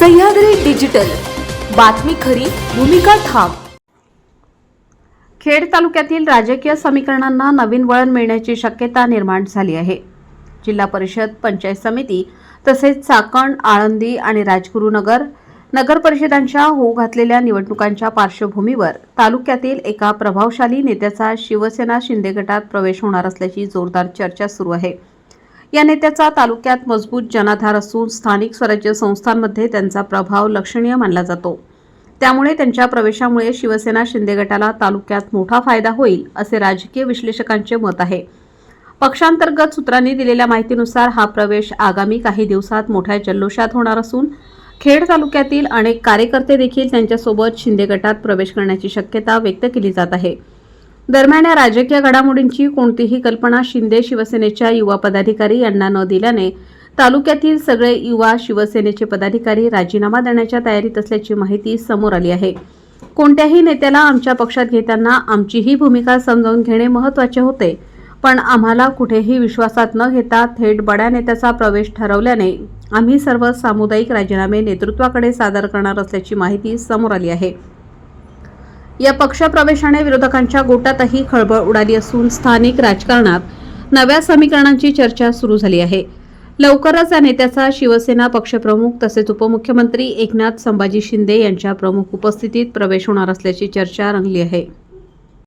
Sahyadri digital. बातमी खरी भूमिका ठाम. खेड तालुक्यातील राजकीय समीकरणांना नवीन वळण मिळण्याची शक्यता निर्माण झाली आहे. जिल्हा परिषद पंचायत समिती तसेच चाकण आळंदी आणि राजगुरुनगर नगर परिषदांच्या होऊ घातलेल्या निवडणुकांच्या पार्श्वभूमीवर तालुक्यातील एका प्रभावशाली नेत्याचा शिवसेना शिंदे गटात प्रवेश होणार असल्याची जोरदार चर्चा सुरू आहे. या नेत्याचा तालुक्यात मजबूत जनाधार असून स्थानिक स्वराज्य संस्थांमध्ये त्यांचा प्रभाव लक्षणीय मानला जातो. त्यामुळे त्यांच्या प्रवेशामुळे शिवसेना शिंदे गटाला तालुक्यात मोठा फायदा होईल असे राजकीय विश्लेषकांचे मत आहे. पक्षांतर्गत सूत्रांनी दिलेल्या माहितीनुसार हा प्रवेश आगामी काही दिवसात मोठ्या जल्लोषात होणार असून खेड तालुक्यातील अनेक कार्यकर्ते देखील त्यांच्यासोबत शिंदे गटात प्रवेश करण्याची शक्यता व्यक्त केली जात आहे. दरम्यान या राजकीय घडामोडींची कोणतीही कल्पना शिंदे शिवसेनेच्या युवा पदाधिकारी यांना न दिल्याने तालुक्यातील सगळे युवा शिवसेनेचे पदाधिकारी राजीनामा देण्याच्या तयारीत असल्याची माहिती समोर आली आहे. कोणत्याही नेत्याला आमच्या पक्षात घेताना आमचीही भूमिका समजावून घेणे महत्त्वाचे होते पण आम्हाला कुठेही विश्वासात न घेता थेट बड्या नेत्याचा प्रवेश ठरवल्याने आम्ही सर्व सामुदायिक राजीनामे नेतृत्वाकडे सादर करणार असल्याची माहिती समोर आली आहे. या पक्षप्रवेशाने विरोधकांच्या गोटातही खळबळ उडाली असून स्थानिक राजकारणात नव्या समीकरणांची चर्चा सुरू झाली आहे. लवकरच या नेत्याचा शिवसेना पक्षप्रमुख तसेच उपमुख्यमंत्री एकनाथ संभाजी शिंदे यांच्या प्रमुख उपस्थितीत प्रवेश होणार असल्याची चर्चा रंगली आहे.